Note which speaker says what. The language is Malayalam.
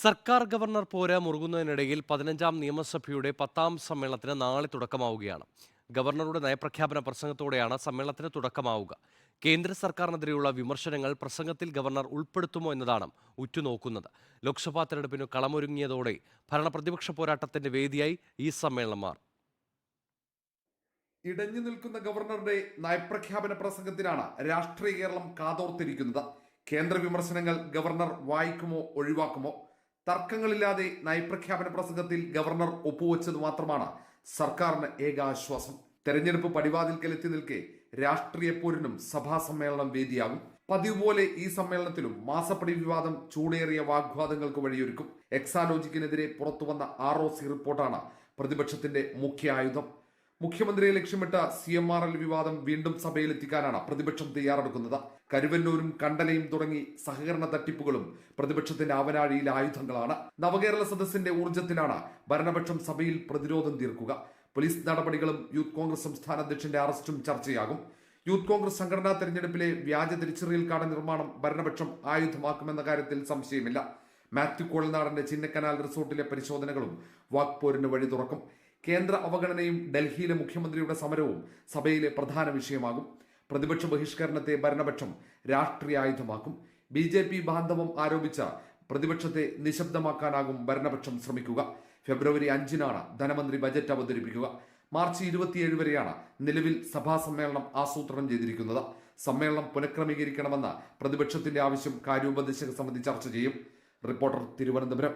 Speaker 1: സർക്കാർ ഗവർണർ പോര മുറുകുന്നതിനിടയിൽ പതിനഞ്ചാം നിയമസഭയുടെ പത്താം സമ്മേളനത്തിന് നാളെ തുടക്കമാവുകയാണ്. ഗവർണറുടെ നയപ്രഖ്യാപന പ്രസംഗത്തോടെയാണ് സമ്മേളനത്തിന് തുടക്കമാവുക. കേന്ദ്ര സർക്കാരിനെതിരെയുള്ള വിമർശനങ്ങൾ പ്രസംഗത്തിൽ ഗവർണർ ഉൾപ്പെടുത്തുമോ എന്നതാണ് ഉറ്റുനോക്കുന്നത്. ലോക്സഭാ തെരഞ്ഞെടുപ്പിന് കളമൊരുങ്ങിയതോടെ ഭരണപ്രതിപക്ഷ പോരാട്ടത്തിന്റെ വേദിയായി ഈ സമ്മേളനം മാറും.
Speaker 2: ഇടഞ്ഞു നിൽക്കുന്ന ഗവർണറുടെ നയപ്രഖ്യാപന പ്രസംഗത്തിനാണ് രാഷ്ട്രീയ കേരളം കാതോർത്തിരിക്കുന്നത്. കേന്ദ്ര വിമർശനങ്ങൾ ഗവർണർ വായിക്കുമോ ഒഴിവാക്കുമോ? തർക്കങ്ങളില്ലാതെ നയപ്രഖ്യാപന പ്രസംഗത്തിൽ ഗവർണർ ഒപ്പുവെച്ചത് മാത്രമാണ് സർക്കാരിന് ഏക ആശ്വാസം തെരഞ്ഞെടുപ്പ് പടിവാതിൽക്കൽ എത്തി നിൽക്കെ രാഷ്ട്രീയ പോരിനും സഭാ സമ്മേളനം വേദിയാകും. പതിവ് പോലെ ഈ സമ്മേളനത്തിലും മാസപ്പടി വിവാദം ചൂടേറിയ വാഗ്വാദങ്ങൾക്ക് വഴിയൊരുക്കും. എക്സാലോജിക്കിനെതിരെ പുറത്തുവന്ന ആർ ഒ സി റിപ്പോർട്ടാണ് പ്രതിപക്ഷത്തിന്റെ മുഖ്യ ആയുധം മുഖ്യമന്ത്രിയെ ലക്ഷ്യമിട്ട സി എം ആർ എൽ വിവാദം വീണ്ടും സഭയിലെത്തിക്കാനാണ് പ്രതിപക്ഷം തയ്യാറെടുക്കുന്നത്. കരുവന്നൂരും കണ്ടലയും തുടങ്ങി സഹകരണ തട്ടിപ്പുകളും പ്രതിപക്ഷത്തിന്റെ അവനാഴിയിലെ ആയുധങ്ങളാണ്. നവകേരള സദസ്സിന്റെ ഊർജത്തിലാണ് ഭരണപക്ഷം സഭയിൽ പ്രതിരോധം തീർക്കുക. പോലീസ് നടപടികളും യൂത്ത് കോൺഗ്രസ് സംസ്ഥാന അധ്യക്ഷന്റെ അറസ്റ്റും ചർച്ചയാകും. യൂത്ത് കോൺഗ്രസ് സംഘടനാ തെരഞ്ഞെടുപ്പിലെ വ്യാജ തിരിച്ചറിയൽ കാർഡ് നിർമ്മാണം ഭരണപക്ഷം ആയുധമാക്കുമെന്ന കാര്യത്തിൽ സംശയമില്ല. മാത്യു കോളനാടന്റെ ചിന്നക്കനാൽ റിസോർട്ടിലെ പരിശോധനകളും വാക്പോരിന് വഴി തുറക്കും. കേന്ദ്ര അവഗണനയും ഡൽഹിയിലെ മുഖ്യമന്ത്രിയുടെ സമരവും സഭയിലെ പ്രധാന വിഷയമാകും. പ്രതിപക്ഷ ബഹിഷ്കരണത്തെ ഭരണപക്ഷം രാഷ്ട്രീയ ആയുധമാക്കും. ബി ജെ പി ബാന്ധവം ആരോപിച്ച പ്രതിപക്ഷത്തെ നിശബ്ദമാക്കാനാകും ഭരണപക്ഷം ശ്രമിക്കുക. ഫെബ്രുവരി അഞ്ചിനാണ് ധനമന്ത്രി ബജറ്റ് അവതരിപ്പിക്കുക. മാർച്ച് ഇരുപത്തിയേഴ് വരെയാണ് നിലവിൽ സഭാ സമ്മേളനം ആസൂത്രണം ചെയ്തിരിക്കുന്നത്. സമ്മേളനം പുനഃക്രമീകരിക്കണമെന്ന പ്രതിപക്ഷത്തിന്റെ ആവശ്യം കാര്യോപദേശക സമിതി ചർച്ച ചെയ്യും. റിപ്പോർട്ടർ തിരുവനന്തപുരം.